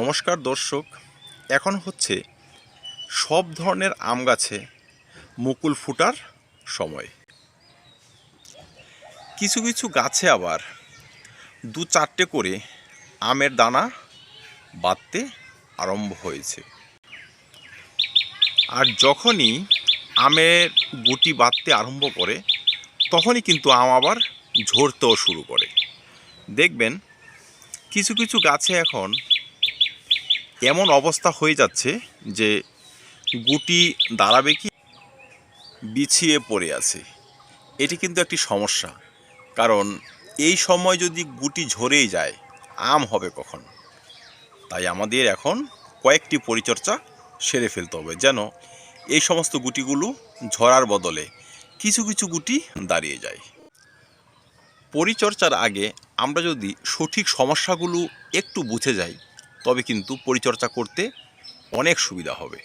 নমস্কার দর্শক, এখন হচ্ছে সব ধরনের আম গাছে মুকুল ফুটার সময়। কিছু কিছু গাছে আবার দু চারটে করে আমের দানা বাঁধতে আরম্ভ হয়েছে। আর যখনই আমের গুটি বাঁধতে আরম্ভ করে, তখনই কিন্তু আম আবার ঝরতেও শুরু করে। দেখবেন, কিছু কিছু গাছে এখন এমন অবস্থা হয়ে যাচ্ছে যে গুটি দাঁড়াবে কি? বিছিয়ে পড়ে আছে। এটি কিন্তু একটি সমস্যা। কারণ এই সময় যদি গুটি ঝরেই যায়, আম হবে কখন? তাই আমাদের এখন কয়েকটি পরিচর্যা সেরে ফেলতে হবে যেন এই সমস্ত গুটিগুলো ঝরার বদলে কিছু কিছু গুটি দাঁড়িয়ে যায়। পরিচর্যার আগে আমরা যদি সঠিক সমস্যাগুলো একটু বুঝে যাই তবে কিন্তু পরিচর্যা করতে অনেক সুবিধা হবে।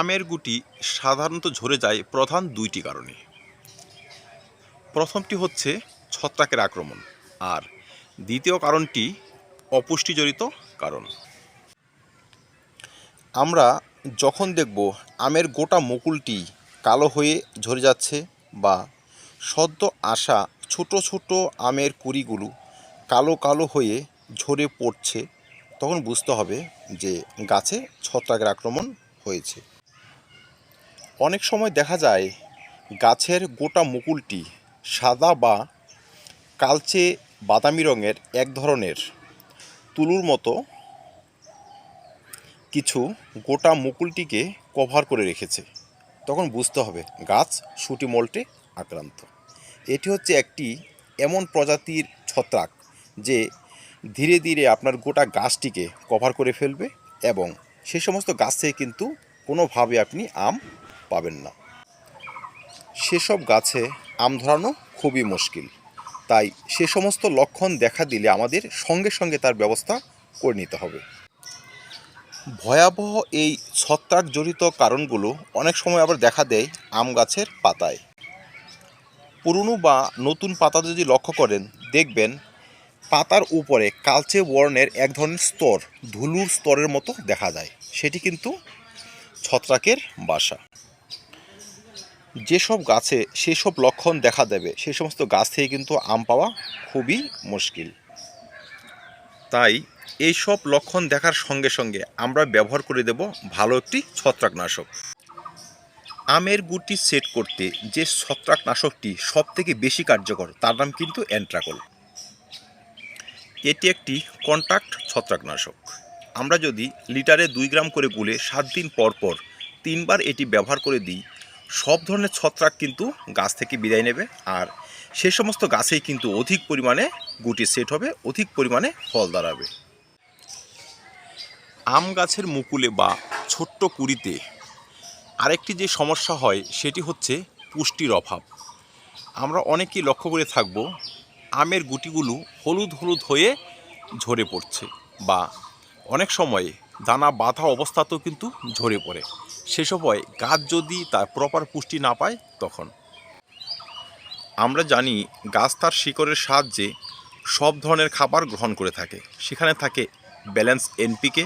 আমের গুটি সাধারণত ঝরে যায় প্রধান দুইটি কারণে। প্রথমটি হচ্ছে ছত্রাকের আক্রমণ আর দ্বিতীয় কারণটি অপুষ্টিজনিত কারণ। আমরা যখন দেখব আমের গোটা মুকুলটি কালো হয়ে ঝরে যাচ্ছে বা সদ্য আসা ছোট ছোট আমের কুড়িগুলো কালো কালো হয়ে ঝরে পড়ছে, তখন বুঝতে হবে যে গাছে ছত্রাকের আক্রমণ হয়েছে। অনেক সময় দেখা যায় গাছের গোটা মুকুলটি সাদা বা কালচে বাদামি রঙের এক ধরনের। তুলুর মতো কিছু গোটা মুকুলটিকে কভার করে রেখেছে। তখন বুঝতে হবে গাছ সুটি মল্টে আক্রান্ত। এটি হচ্ছে একটি এমন প্রজাতির ছত্রাক যে ধীরে ধীরে আপনার গোটা গাছটিকে কভার করে ফেলবে এবং সে সমস্ত গাছ থেকে কিন্তু কোনোভাবে আপনি আম পাবেন না। সেসব গাছে আম ধরানো খুবই মুশকিল। তাই সে সমস্ত লক্ষণ দেখা দিলে আমাদের সঙ্গে সঙ্গে তার ব্যবস্থা করে নিতে হবে। ভয়াবহ এই ছত্রাক জড়িত কারণগুলো অনেক সময় আবার দেখা দেয় আম গাছের পাতায়। পুরনো বা নতুন পাতা যদি লক্ষ্য করেন, দেখবেন পাতার উপরে কালচে বর্ণের এক ধরনের স্তর, ধুলুর স্তরের মতো দেখা যায়। সেটি কিন্তু ছত্রাকের বাসা। যেসব গাছে সেসব লক্ষণ দেখা দেবে সেই সমস্ত গাছ থেকে কিন্তু আম পাওয়া খুবই মুশকিল। তাই এই সব লক্ষণ দেখার সঙ্গে সঙ্গে আমরা ব্যবহার করে দেব ভালো একটি ছত্রাকনাশক। আমের গুটি সেট করতে যে ছত্রাকনাশকটি সব থেকে বেশি কার্যকর, তার নাম কিন্তু অ্যান্ট্রাকল এটি একটি কন্ট্রাক্ট ছত্রাকনাশক। আমরা যদি লিটারে দুই গ্রাম করে গুলে সাত দিন পর পর তিনবার এটি ব্যবহার করে দিই, সব ধরনের ছত্রাক কিন্তু গাছ থেকে বিদায় নেবে আর সে সমস্ত গাছেই কিন্তু অধিক পরিমাণে গুটি সেট হবে, অধিক পরিমাণে ফল দাঁড়াবে। আম গাছের মুকুলে বা ছোট্ট কুড়িতে আরেকটি যে সমস্যা হয়, সেটি হচ্ছে পুষ্টির অভাব। আমরা অনেকেই লক্ষ্য করে থাকব আমের গুটিগুলো হলুদ হলুদ হয়ে ঝরে পড়ছে বা অনেক সময় দানা বাঁধা অবস্থাতেও কিন্তু ঝরে পড়ে। সে সময় গাছ যদি তার প্রপার পুষ্টি না পায়, তখন? আমরা জানি গাছ তার শিকড়ের সাহায্যে সব ধরনের খাবার গ্রহণ করে থাকে। সেখানে থাকে ব্যালেন্স এনপিকে,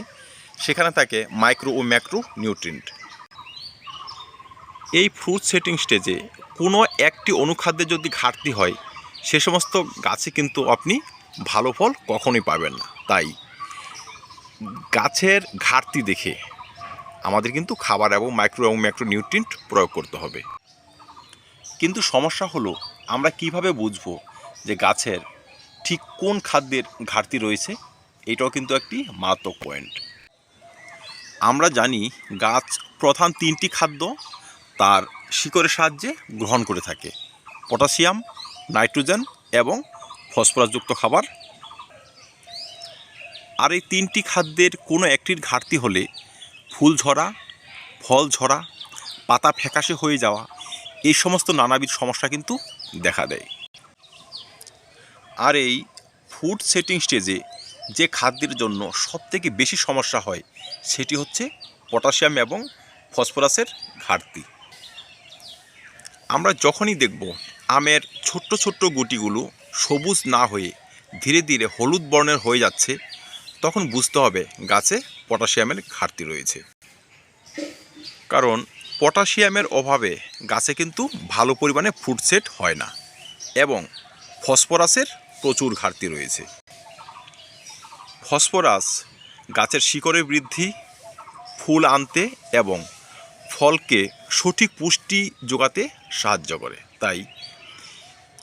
সেখানে থাকে মাইক্রো ও ম্যাক্রো নিউট্রিয়েন্ট। এই ফ্রুট সেটিং স্টেজে কোনো একটি অনুখাদ্যে যদি ঘাটতি হয় সে সমস্ত গাছে কিন্তু আপনি ভালো ফল কখনোই পাবেন না। তাই গাছের ঘাটতি দেখে আমাদের কিন্তু খাবার এবং মাইক্রো এবং ম্যাক্রো নিউট্রিয়েন্ট প্রয়োগ করতে হবে। কিন্তু সমস্যা হলো, আমরা কীভাবে বুঝব যে গাছের ঠিক কোন খাদ্যের ঘাটতি রয়েছে? এটাও কিন্তু একটি মারাত্মক পয়েন্ট আমরা জানি গাছ প্রধান তিনটি খাদ্য, তার শিকড়ের সাহায্যে গ্রহণ করে থাকে। পটাশিয়াম নাইট্রোজেন এবং ফসফরাসযুক্ত খাবার। আর এই তিনটি খাদ্যের কোনো একটির ঘাটতি হলে ফুল ঝরা, ফল ঝরা, পাতা ফ্যাকাশে হয়ে যাওয়া, এই সমস্ত নানাবিধ সমস্যা কিন্তু দেখা দেয়। আর এই ফুড সেটিং স্টেজে যে খাদ্যের জন্য সবথেকে বেশি সমস্যা হয়, সেটি হচ্ছে পটাশিয়াম এবং ফসফরাসের ঘাটতি। আমরা যখনই দেখব আমের ছোট্ট ছোট্ট গুটিগুলো সবুজ না হয়ে ধীরে ধীরে হলুদ বর্ণের হয়ে যাচ্ছে, তখন বুঝতে হবে গাছে পটাশিয়ামের ঘাটতি রয়েছে। কারণ পটাশিয়ামের অভাবে গাছে কিন্তু ভালো পরিমাণে ফ্রুট সেট হয় না এবং ফসফরাসের প্রচুর ঘাটতি রয়েছে। ফসফরাস গাছের শিকড়ে বৃদ্ধি, ফুল আনতে এবং ফলকে সঠিক পুষ্টি যোগাতে সাহায্য করে। তাই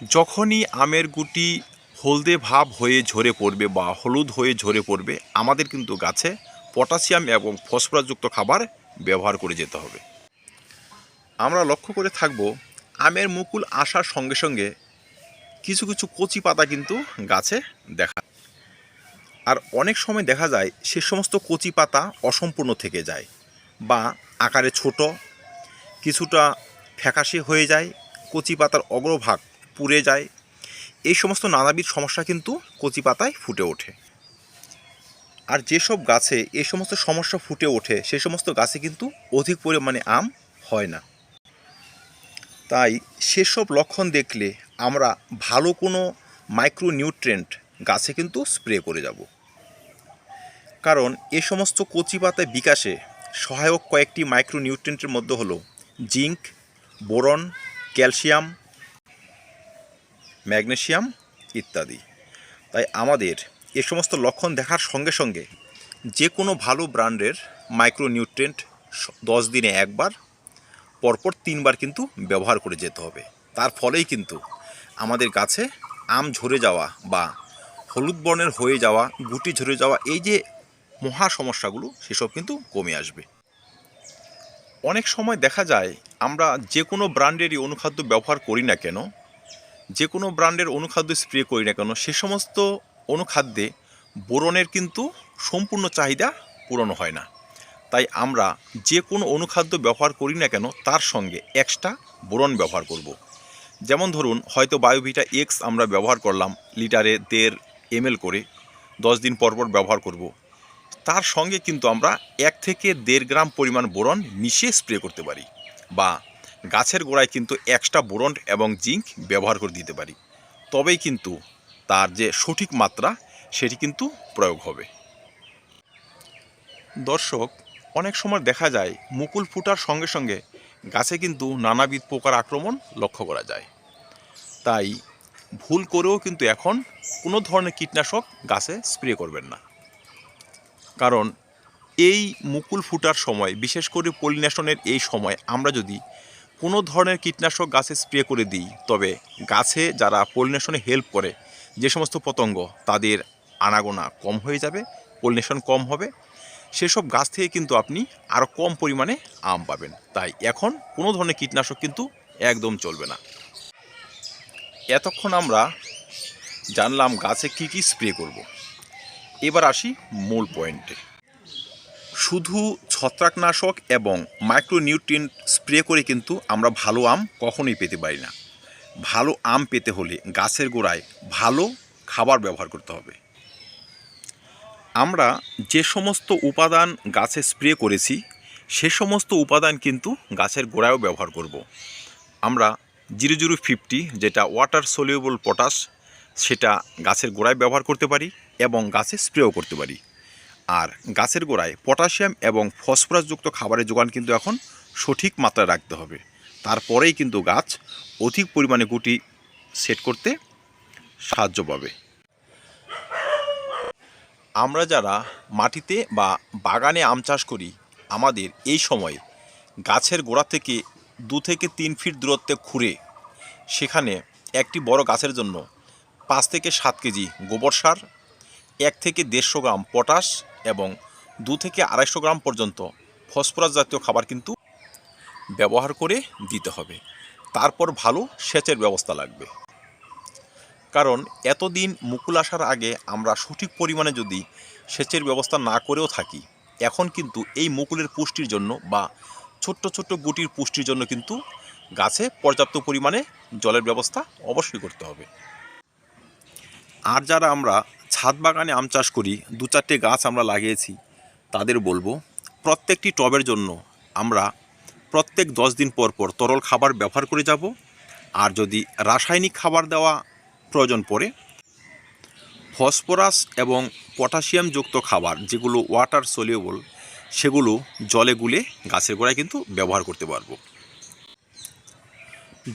যখনই আমের গুটি হলদে ভাব হয়ে ঝরে পড়বে বা হলুদ হয়ে ঝরে পড়বে, আমাদের কিন্তু গাছে পটাশিয়াম এবং ফসফরাসযুক্ত খাবার ব্যবহার করে যেতে হবে। আমরা লক্ষ্য করে থাকব, আমের মুকুল আসার সঙ্গে সঙ্গে কিছু কিছু কচি পাতা কিন্তু গাছে দেখা আর অনেক সময় দেখা যায় সে সমস্ত কচি পাতা অসম্পূর্ণ থেকে যায় বা আকারে ছোট, কিছুটা ফ্যাকাশে হয়ে যায়, কচি পাতার অগ্রভাগ পুড়ে যায়। এই সমস্ত নানাবিধ সমস্যা কিন্তু কচি পাতায় ফুটে ওঠে। আর যেসব গাছে এই সমস্ত সমস্যা ফুটে ওঠে, সে সমস্ত গাছে কিন্তু অধিক পরিমাণে আম হয় না। তাই সেসব লক্ষণ দেখলে আমরা ভালো কোনো মাইক্রো নিউট্রেন্ট গাছে কিন্তু স্প্রে করে যাব। কারণ এ সমস্ত কচি পাতায় বিকাশে সহায়ক কয়েকটি মাইক্রো নিউট্রেন্টের মধ্যে হলো জিঙ্ক, বোরন, ক্যালসিয়াম ম্যাগনেসিয়াম ইত্যাদি। তাই আমাদের এ সমস্ত লক্ষণ দেখার সঙ্গে সঙ্গে যে কোনো ভালো ব্র্যান্ডের মাইক্রো নিউট্রেন্ট দশ দিনে একবার, পরপর তিনবার কিন্তু ব্যবহার করে যেতে হবে। তার ফলেই কিন্তু আমাদের গাছে আম ঝরে যাওয়া বা হলুদ বর্ণের হয়ে যাওয়া, গুটি ঝরে যাওয়া, এই যে মহা সমস্যাগুলো, সেসব কিন্তু কমে আসবে। অনেক সময় দেখা যায় আমরা যে কোনো ব্র্যান্ডেরই অনুখাদ্য ব্যবহার করি না কেন যে কোনো ব্র্যান্ডের অনুখাদ্য স্প্রে করি না কেন, সে সমস্ত অনুখাদ্যে বোরনের কিন্তু সম্পূর্ণ চাহিদা পূরণ হয় না তাই আমরা যে কোনো অনুখাদ্য ব্যবহার করি না কেন, তার সঙ্গে এক্সট্রা বোরন ব্যবহার করব। যেমন ধরুন, হয়তো বায়োভিটা এক্স আমরা ব্যবহার করলাম, লিটারে দেড় এমএল করে, দশ দিন পর পর ব্যবহার করব। তার সঙ্গে কিন্তু আমরা এক থেকে দেড় গ্রাম পরিমাণ বোরন মিশিয়ে স্প্রে করতে পারি বা গাছের গোড়ায় কিন্তু এক্সট্রা বোরন এবং জিঙ্ক ব্যবহার করে দিতে পারি। তবেই কিন্তু তার যে সঠিক মাত্রা, সেটি কিন্তু প্রয়োগ হবে। দর্শক, অনেক সময় দেখা যায় মুকুল ফুটার সঙ্গে সঙ্গে গাছে কিন্তু নানাবিধ পোকার আক্রমণ লক্ষ্য করা যায়। তাই ভুল করেও কিন্তু এখন কোনো ধরনের কীটনাশক গাছে স্প্রে করবেন না। কারণ এই মুকুল ফুটার সময়, বিশেষ করে পলিনেশনের এই সময়, আমরা যদি কোনো ধরনের কীটনাশক গাছে স্প্রে করে দিই, তবে গাছে যারা পলিনেশনে হেল্প করে যে সমস্ত পতঙ্গ, তাদের আনাগোনা কম হয়ে যাবে, পলিনেশন কম হবে। সেসব গাছ থেকে কিন্তু আপনি আরও কম পরিমাণে আম পাবেন। তাই এখন কোনো ধরনের কীটনাশক কিন্তু একদম চলবে না। এতক্ষণ আমরা জানলাম গাছে কি কি স্প্রে করব। এবার আসি মূল পয়েন্টে। শুধু ছত্রাকনাশক এবং মাইক্রোনিউট্রিয়েন্ট স্প্রে করে কিন্তু আমরা ভালো আম কখনোই পেতে পারি না। ভালো আম পেতে হলে গাছের গোড়ায় ভালো খাবার ব্যবহার করতে হবে। আমরা যে সমস্ত উপাদান গাছে স্প্রে করেছি, সে সমস্ত উপাদান কিন্তু গাছের গোড়ায়ও ব্যবহার করব। আমরা জিরো জিরো ফিফটি, যেটা ওয়াটার সলিউবল পটাশ সেটা গাছের গোড়ায় ব্যবহার করতে পারি এবং গাছে স্প্রেও করতে পারি। আর গাছের গোড়ায় পটাশিয়াম এবং ফসফরাসযুক্ত খাবারের যোগান কিন্তু এখন সঠিক মাত্রায় রাখতে হবে। তারপরেই কিন্তু গাছ অধিক পরিমাণে গুটি সেট করতে সাহায্য পাবে। আমরা যারা মাটিতে বা বাগানে আম চাষ করি, আমাদের এই সময় গাছের গোড়া থেকে দু থেকে তিন ফিট দূরত্বে খুঁড়ে সেখানে একটি বড় গাছের জন্য পাঁচ থেকে সাত কেজি গোবর সার এক থেকে দেড়শো গ্রাম পটাশ এবং দু থেকে আড়াইশো গ্রাম পর্যন্ত ফসফরাস জাতীয় খাবার কিন্তু ব্যবহার করে দিতে হবে। তারপর ভালো সেচের ব্যবস্থা লাগবে। কারণ এতদিন মুকুল আসার আগে আমরা সঠিক পরিমাণে যদি সেচের ব্যবস্থা না করেও থাকি, এখন কিন্তু এই মুকুলের পুষ্টির জন্য বা ছোট্ট ছোট্ট গুটির পুষ্টির জন্য কিন্তু গাছে পর্যাপ্ত পরিমাণে জলের ব্যবস্থা অবশ্যই করতে হবে। আর যারা আমরা ছাদ বাগানে আম চাষ করি, দু চারটে গাছ আমরা লাগিয়েছি, তাদের বলব, প্রত্যেকটি টবের জন্য আমরা প্রত্যেক দশ দিন পর পর তরল খাবার ব্যবহার করে যাব, আর যদি রাসায়নিক খাবার দেওয়া প্রয়োজন পড়ে, ফসফরাস এবং পটাশিয়ামযুক্ত খাবার, যেগুলো ওয়াটার সলিউবল সেগুলো জলে গুলে গাছের গোড়ায় কিন্তু ব্যবহার করতে পারব।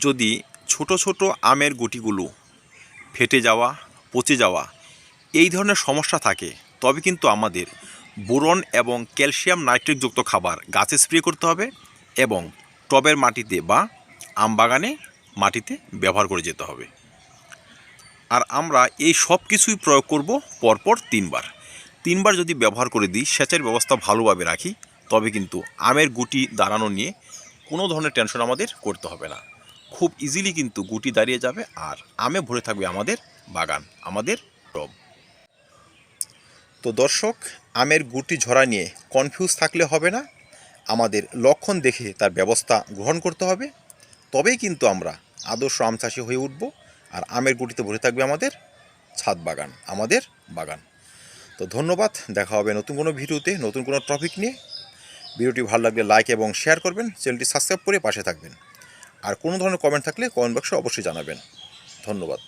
যদি ছোট ছোট আমের গুটিগুলো ফেটে যাওয়া, পচে যাওয়া এই ধরনের সমস্যা থাকে, তবে কিন্তু আমাদের বোরন এবং ক্যালসিয়াম নাইট্রেটযুক্ত খাবার গাছে স্প্রে করতে হবে এবং টবের মাটিতে বা আম বাগানে মাটিতে ব্যবহার করে যেতে হবে। আর আমরা এই সব কিছুই প্রয়োগ করব পরপর তিনবার। তিনবার যদি ব্যবহার করে দিই, সেচের ব্যবস্থা ভালোভাবে রাখি, তবে কিন্তু আমের গুটি দাঁড়ানো নিয়ে কোনো ধরনের টেনশন আমাদের করতে হবে না। খুব ইজিলি কিন্তু গুটি দাঁড়িয়ে যাবে আর আমে ভরে থাকবে আমাদের বাগান, আমাদের টব। তো দর্শক, আমের গুটি ঝরা নিয়ে কনফিউজ থাকলে হবে না। আমাদের লক্ষণ দেখে তার ব্যবস্থা গ্রহণ করতে হবে। তবেই কিন্তু আমরা আদর্শ আম চাষি হয়ে উঠব আর আমের গুটিতে ভরে থাকবে আমাদের ছাদ বাগান, আমাদের বাগান। তো ধন্যবাদ, দেখা হবে নতুন কোনো ভিডিওতে, নতুন কোনো টপিক নিয়ে। ভিডিওটি ভালো লাগলে লাইক এবং শেয়ার করবেন চ্যানেলটি সাবস্ক্রাইব করে পাশে থাকবেন। আর কোনো ধরনের কমেন্ট থাকলে কমেন্ট বক্সে অবশ্যই জানাবেন। ধন্যবাদ।